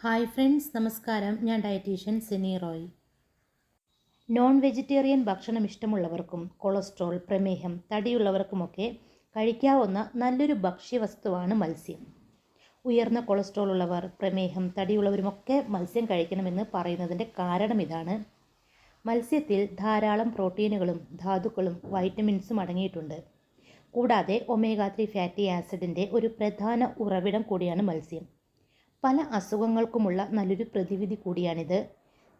Hi friends നമസ്കാരം. ഞാൻ dietitian Cini Roy. Non vegetarian ഭക്ഷണം ഇഷ്ടമുള്ളവർക്കും കൊളസ്ട്രോൾ പ്രമേഹം തടിയുള്ളവർക്കുമൊക്കെ കഴിക്കാവുന്ന നല്ലൊരു ഭക്ഷ്യവസ്തുവാണ് മത്സ്യം. ഉയർന്ന കൊളസ്ട്രോൾ ഉള്ളവർ പ്രമേഹം തടിയുള്ളവരുമൊക്കെ മത്സ്യം കഴിക്കണമെന്ന് പറയുന്നതിന്റെ കാരണം ഇതാണ്. മത്സ്യത്തിൽ ധാരാളം പ്രോട്ടീനുകളും ധാതുക്കളും വൈറ്റമിൻസും അടങ്ങിയിട്ടുണ്ട്. കൂടാതെ ഒമേഗ ത്രീ ഫാറ്റി ആസിഡിന്റെ ഒരു പ്രധാന ഉറവിടം കൂടിയാണ് മത്സ്യം. പല അസുഖങ്ങൾക്കുമുള്ള നല്ലൊരു പ്രതിവിധി കൂടിയാണിത്.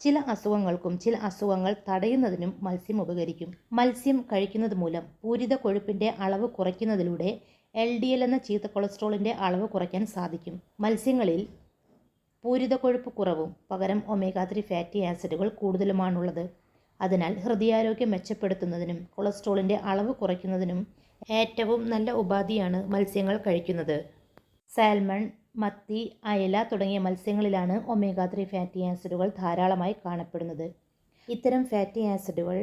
ചില അസുഖങ്ങൾക്കും ചില അസുഖങ്ങൾ തടയുന്നതിനും മത്സ്യം ഉപകരിക്കും. മത്സ്യം കഴിക്കുന്നത് മൂലം പൂരിത കൊഴുപ്പിന്റെ അളവ് കുറയ്ക്കുന്നതിലൂടെ എൽ ഡി എൽ എന്ന ചീത്ത കൊളസ്ട്രോളിന്റെ അളവ് കുറയ്ക്കാൻ സാധിക്കും. മത്സ്യങ്ങളിൽ പൂരിത കൊഴുപ്പ് കുറവും പകരം ഒമേഗ ത്രീ ഫാറ്റി ആസിഡുകൾ കൂടുതലുമാണുള്ളത്. അതിനാൽ ഹൃദയാരോഗ്യം മെച്ചപ്പെടുത്തുന്നതിനും കൊളസ്ട്രോളിന്റെ അളവ് കുറയ്ക്കുന്നതിനും ഏറ്റവും നല്ല ഉപാധിയാണ് മത്സ്യങ്ങൾ കഴിക്കുന്നത്. സാൽമൺ മത്തി അയല തുടങ്ങിയ മത്സ്യങ്ങളിലാണ് ഒമേഗ ത്രീ ഫാറ്റി ആസിഡുകൾ ധാരാളമായി കാണപ്പെടുന്നത്. ഇത്തരം ഫാറ്റി ആസിഡുകൾ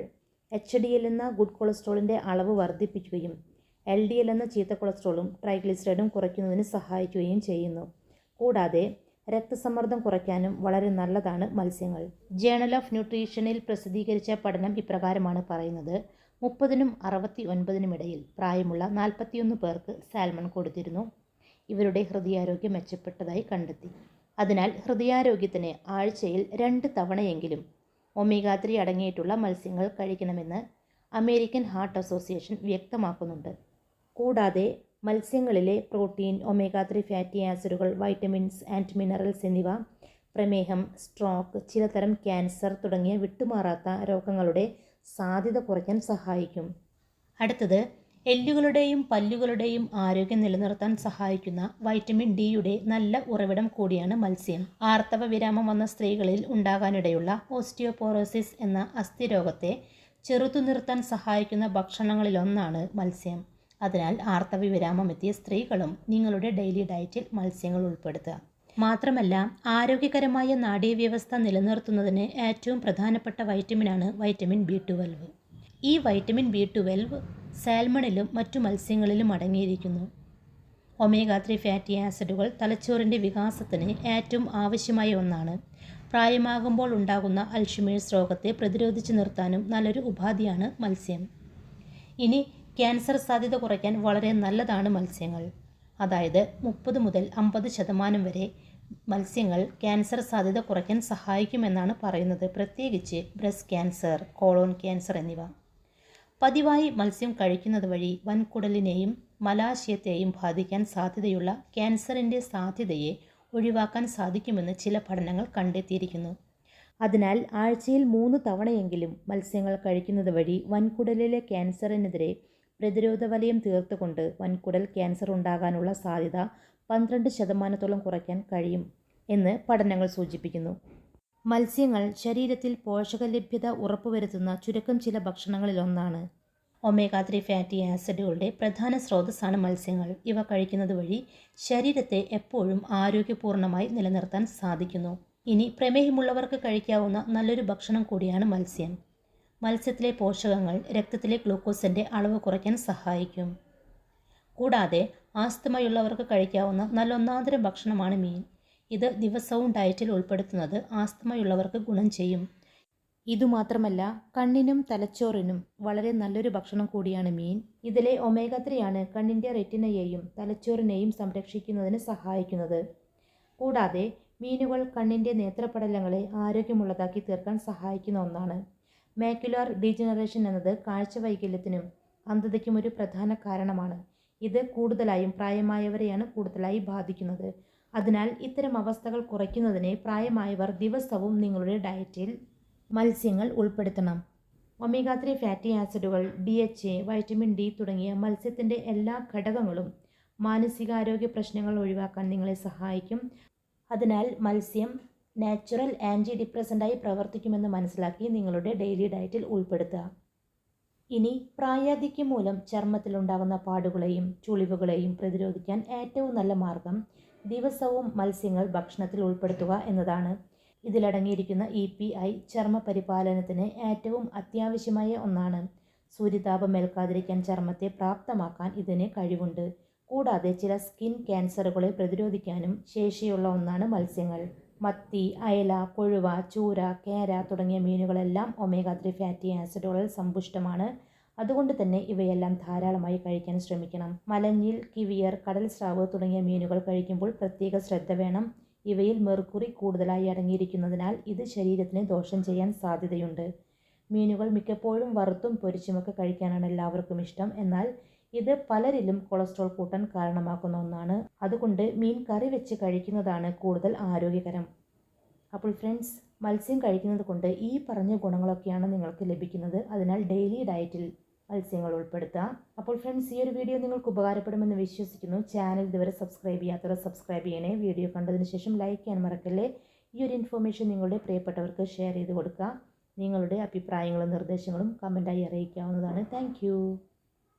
എച്ച് ഡി എൽ എന്ന ഗുഡ് കൊളസ്ട്രോളിന്റെ അളവ് വർദ്ധിപ്പിക്കുകയും എൽ ഡി എൽ എന്ന ചീത്ത കൊളസ്ട്രോളും ട്രൈഗ്ലിസറൈഡും കുറയ്ക്കുന്നതിന് സഹായിക്കുകയും ചെയ്യുന്നു. കൂടാതെ രക്തസമ്മർദ്ദം കുറയ്ക്കാനും വളരെ നല്ലതാണ് മത്സ്യങ്ങൾ. ജേണൽ ഓഫ് ന്യൂട്രീഷനിൽ പ്രസിദ്ധീകരിച്ച പഠനം ഇപ്രകാരമാണ് പറയുന്നത്. മുപ്പതിനും അറുപത്തി ഒൻപതിനും ഇടയിൽ പ്രായമുള്ള നാൽപ്പത്തിയൊന്ന് പേർക്ക് സാൽമൺ കൊടുത്തിരുന്നു. ഇവരുടെ ഹൃദയാരോഗ്യം മെച്ചപ്പെട്ടതായി കണ്ടെത്തി. അതിനാൽ ഹൃദയാരോഗ്യത്തിന് ആഴ്ചയിൽ രണ്ട് തവണയെങ്കിലും ഒമേഗ ത്രീ അടങ്ങിയിട്ടുള്ള മത്സ്യങ്ങൾ കഴിക്കണമെന്ന് അമേരിക്കൻ ഹാർട്ട് അസോസിയേഷൻ വ്യക്തമാക്കുന്നുണ്ട്. കൂടാതെ മത്സ്യങ്ങളിലെ പ്രോട്ടീൻ ഒമേഗ ത്രീ ഫാറ്റി ആസിഡുകൾ വൈറ്റമിൻസ് ആൻഡ് മിനറൽസ് എന്നിവ പ്രമേഹം സ്ട്രോക്ക് ചിലതരം ക്യാൻസർ തുടങ്ങിയ വിട്ടുമാറാത്ത രോഗങ്ങളുടെ സാധ്യത കുറയ്ക്കാൻ സഹായിക്കും. അടുത്തത് എല്ലുകളുടെയും പല്ലുകളുടെയും ആരോഗ്യം നിലനിർത്താൻ സഹായിക്കുന്ന വൈറ്റമിൻ ഡിയുടെ നല്ല ഉറവിടം കൂടിയാണ് മത്സ്യം. ആർത്തവ വിരാമം വന്ന സ്ത്രീകളിൽ ഉണ്ടാകാനിടയുള്ള ഓസ്റ്റിയോപോറോസിസ് എന്ന അസ്ഥിരോഗത്തെ ചെറുത്തു നിർത്താൻ സഹായിക്കുന്ന ഭക്ഷണങ്ങളിലൊന്നാണ് മത്സ്യം. അതിനാൽ ആർത്തവ വിരാമം എത്തിയ സ്ത്രീകളും നിങ്ങളുടെ ഡെയിലി ഡയറ്റിൽ മത്സ്യങ്ങൾ ഉൾപ്പെടുത്തുക. മാത്രമല്ല ആരോഗ്യകരമായ നാഡീവ്യവസ്ഥ നിലനിർത്തുന്നതിന് ഏറ്റവും പ്രധാനപ്പെട്ട വൈറ്റമിനാണ് വൈറ്റമിൻ ബി ട്വൽവ്. ഈ വൈറ്റമിൻ ബി ട്വൽവ് സാൽമണിലും മറ്റു മത്സ്യങ്ങളിലും അടങ്ങിയിരിക്കുന്നു. ഒമേഗ ത്രീ ഫാറ്റി ആസിഡുകൾ തലച്ചോറിന്റെ വികാസത്തിന് ഏറ്റവും ആവശ്യമായ ഒന്നാണ്. പ്രായമാകുമ്പോൾ ഉണ്ടാകുന്ന അൽഷിമേഴ്സ് രോഗത്തെ പ്രതിരോധിച്ചു നിർത്താനും നല്ലൊരു ഉപാധിയാണ് മത്സ്യം. ഇനി ക്യാൻസർ സാധ്യത കുറയ്ക്കാൻ വളരെ നല്ലതാണ് മത്സ്യങ്ങൾ. അതായത് മുപ്പത് മുതൽ അമ്പത് ശതമാനം വരെ മത്സ്യങ്ങൾ ക്യാൻസർ സാധ്യത കുറയ്ക്കാൻ സഹായിക്കുമെന്നാണ് പറയുന്നത്. പ്രത്യേകിച്ച് ബ്രസ്റ്റ് ക്യാൻസർ കോളോൺ ക്യാൻസർ എന്നിവ. പതിവായി മത്സ്യം കഴിക്കുന്നത് വഴി വൻകുടലിനെയും മലാശയത്തെയും ബാധിക്കാൻ സാധ്യതയുള്ള ക്യാൻസറിന്റെ സാധ്യതയെ ഒഴിവാക്കാൻ സാധിക്കുമെന്ന് ചില പഠനങ്ങൾ കണ്ടെത്തിയിരിക്കുന്നു. അതിനാൽ ആഴ്ചയിൽ മൂന്ന് തവണയെങ്കിലും മത്സ്യങ്ങൾ കഴിക്കുന്നത് വഴി വൻകുടലിലെ ക്യാൻസറിനെതിരെ പ്രതിരോധ വലയം തീർത്തുകൊണ്ട് വൻകുടൽ ക്യാൻസർ ഉണ്ടാകാനുള്ള സാധ്യത പന്ത്രണ്ട് ശതമാനത്തോളം കുറയ്ക്കാൻ കഴിയും എന്ന് പഠനങ്ങൾ സൂചിപ്പിക്കുന്നു. മത്സ്യങ്ങൾ ശരീരത്തിൽ പോഷകലഭ്യത ഉറപ്പുവരുത്തുന്ന ചുരുക്കം ചില ഭക്ഷണങ്ങളിലൊന്നാണ്. ഒമേഗ ത്രീ ഫാറ്റി ആസിഡുകളുടെ പ്രധാന സ്രോതസ്സാണ് മത്സ്യങ്ങൾ. ഇവ കഴിക്കുന്നത് വഴി ശരീരത്തെ എപ്പോഴും ആരോഗ്യപൂർണമായി നിലനിർത്താൻ സാധിക്കുന്നു. ഇനി പ്രമേഹമുള്ളവർക്ക് കഴിക്കാവുന്ന നല്ലൊരു ഭക്ഷണം കൂടിയാണ് മത്സ്യം. മത്സ്യത്തിലെ പോഷകങ്ങൾ രക്തത്തിലെ ഗ്ലൂക്കോസിന്റെ അളവ് കുറയ്ക്കാൻ സഹായിക്കും. കൂടാതെ ആസ്തമയുള്ളവർക്ക് കഴിക്കാവുന്ന നല്ലൊന്നാന്തരം ഭക്ഷണമാണ് മീൻ. ഇത് ദിവസവും ഡയറ്റിൽ ഉൾപ്പെടുത്തുന്നത് ആസ്തമയുള്ളവർക്ക് ഗുണം ചെയ്യും. ഇതുമാത്രമല്ല കണ്ണിനും തലച്ചോറിനും വളരെ നല്ലൊരു ഭക്ഷണം കൂടിയാണ് മീൻ. ഇതിലെ ഒമേഗ ത്രീ ആണ് കണ്ണിന്റെ റെറ്റിനയെയും തലച്ചോറിനെയും സംരക്ഷിക്കുന്നതിന് സഹായിക്കുന്നത്. കൂടാതെ മീനുകൾ കണ്ണിന്റെ നേത്രപടലങ്ങളെ ആരോഗ്യമുള്ളതാക്കി തീർക്കാൻ സഹായിക്കുന്ന ഒന്നാണ്. മാക്യുലാർ ഡീജനറേഷൻ എന്നത് കാഴ്ച വൈകല്യത്തിനും അന്ധതയ്ക്കും ഒരു പ്രധാന കാരണമാണ്. ഇത് കൂടുതലായും പ്രായമായവരെയാണ് കൂടുതലായി ബാധിക്കുന്നത്. അതിനാൽ ഇത്തരം അവസ്ഥകൾ കുറയ്ക്കുന്നതിന് പ്രായമായവർ ദിവസവും നിങ്ങളുടെ ഡയറ്റിൽ മത്സ്യങ്ങൾ ഉൾപ്പെടുത്തണം. ഒമേഗ ത്രീ ഫാറ്റി ആസിഡുകൾ D H A vitamin D തുടങ്ങിയ മത്സ്യത്തിന്റെ എല്ലാ ഘടകങ്ങളും മാനസികാരോഗ്യ പ്രശ്നങ്ങൾ ഒഴിവാക്കാൻ നിങ്ങളെ സഹായിക്കും. അതിനാൽ മത്സ്യം നാച്ചുറൽ ആന്റി ഡിപ്രസന്റായി പ്രവർത്തിക്കുമെന്ന് മനസ്സിലാക്കി നിങ്ങളുടെ ഡെയിലി ഡയറ്റിൽ ഉൾപ്പെടുത്തുക. ഇനി പ്രായാധിക്യം മൂലം ചർമ്മത്തിലുണ്ടാകുന്ന പാടുകളെയും ചുളിവുകളെയും പ്രതിരോധിക്കാൻ ഏറ്റവും നല്ല മാർഗം ദിവസവും മത്സ്യങ്ങൾ ഭക്ഷണത്തിൽ ഉൾപ്പെടുത്തുക എന്നതാണ്. ഇതിലടങ്ങിയിരിക്കുന്ന ഇ പി ഐ ചർമ്മ പരിപാലനത്തിന് ഏറ്റവും അത്യാവശ്യമായ ഒന്നാണ്. സൂര്യതാപം ഏൽക്കാതിരിക്കാൻ ചർമ്മത്തെ പ്രാപ്തമാക്കാൻ ഇതിന് കഴിവുണ്ട്. കൂടാതെ ചില സ്കിൻ ക്യാൻസറുകളെ പ്രതിരോധിക്കാനും ശേഷിയുള്ള ഒന്നാണ് മത്സ്യങ്ങൾ. മത്തി അയല കൊഴുവ ചൂര കേര തുടങ്ങിയ മീനുകളെല്ലാം ഒമേഗ ത്രീ ഫാറ്റി ആസിഡുകളിൽ സമ്പുഷ്ടമാണ്. അതുകൊണ്ട് തന്നെ ഇവയെല്ലാം ധാരാളമായി കഴിക്കാൻ ശ്രമിക്കണം. മലഞ്ഞിൽ കിവിയർ കടൽ സ്രാവ് തുടങ്ങിയ മീനുകൾ കഴിക്കുമ്പോൾ പ്രത്യേക ശ്രദ്ധ വേണം. ഇവയിൽ മെർക്കുറി കൂടുതലായി അടങ്ങിയിരിക്കുന്നതിനാൽ ഇത് ശരീരത്തിന് ദോഷം ചെയ്യാൻ സാധ്യതയുണ്ട്. മീനുകൾ മിക്കപ്പോഴും വറുത്തും പൊരിച്ചുമൊക്കെ കഴിക്കാനാണ് എല്ലാവർക്കും ഇഷ്ടം. എന്നാൽ ഇത് പലരിലും കൊളസ്ട്രോൾ കൂട്ടാൻ കാരണമാക്കുന്ന ഒന്നാണ്. അതുകൊണ്ട് മീൻ കറി വെച്ച് കഴിക്കുന്നതാണ് കൂടുതൽ ആരോഗ്യകരം. അപ്പോൾ ഫ്രണ്ട്സ് മത്സ്യം കഴിക്കുന്നത് കൊണ്ട് ഈ പറഞ്ഞ ഗുണങ്ങളൊക്കെയാണ് നിങ്ങൾക്ക് ലഭിക്കുന്നത്. അതിനാൽ ഡെയിലി ഡയറ്റിൽ മത്സ്യങ്ങൾ ഉൾപ്പെടുത്തുക അപ്പോൾ ഫ്രണ്ട്സ് ഈ ഒരു വീഡിയോ നിങ്ങൾക്ക് ഉപകാരപ്പെടുമെന്ന് വിശ്വസിക്കുന്നു. ചാനൽ ഇതുവരെ സബ്സ്ക്രൈബ് ചെയ്യാത്തവരെ സബ്സ്ക്രൈബ് ചെയ്യണേ. വീഡിയോ കണ്ടതിന് ശേഷം ലൈക്ക് ചെയ്യാൻ മറക്കല്ലേ. ഈ ഒരു ഇൻഫോർമേഷൻ നിങ്ങളുടെ പ്രിയപ്പെട്ടവർക്ക് ഷെയർ ചെയ്ത് കൊടുക്കുക. നിങ്ങളുടെ അഭിപ്രായങ്ങളും നിർദ്ദേശങ്ങളും കമന്റായി അറിയിക്കാവുന്നതാണ്. താങ്ക്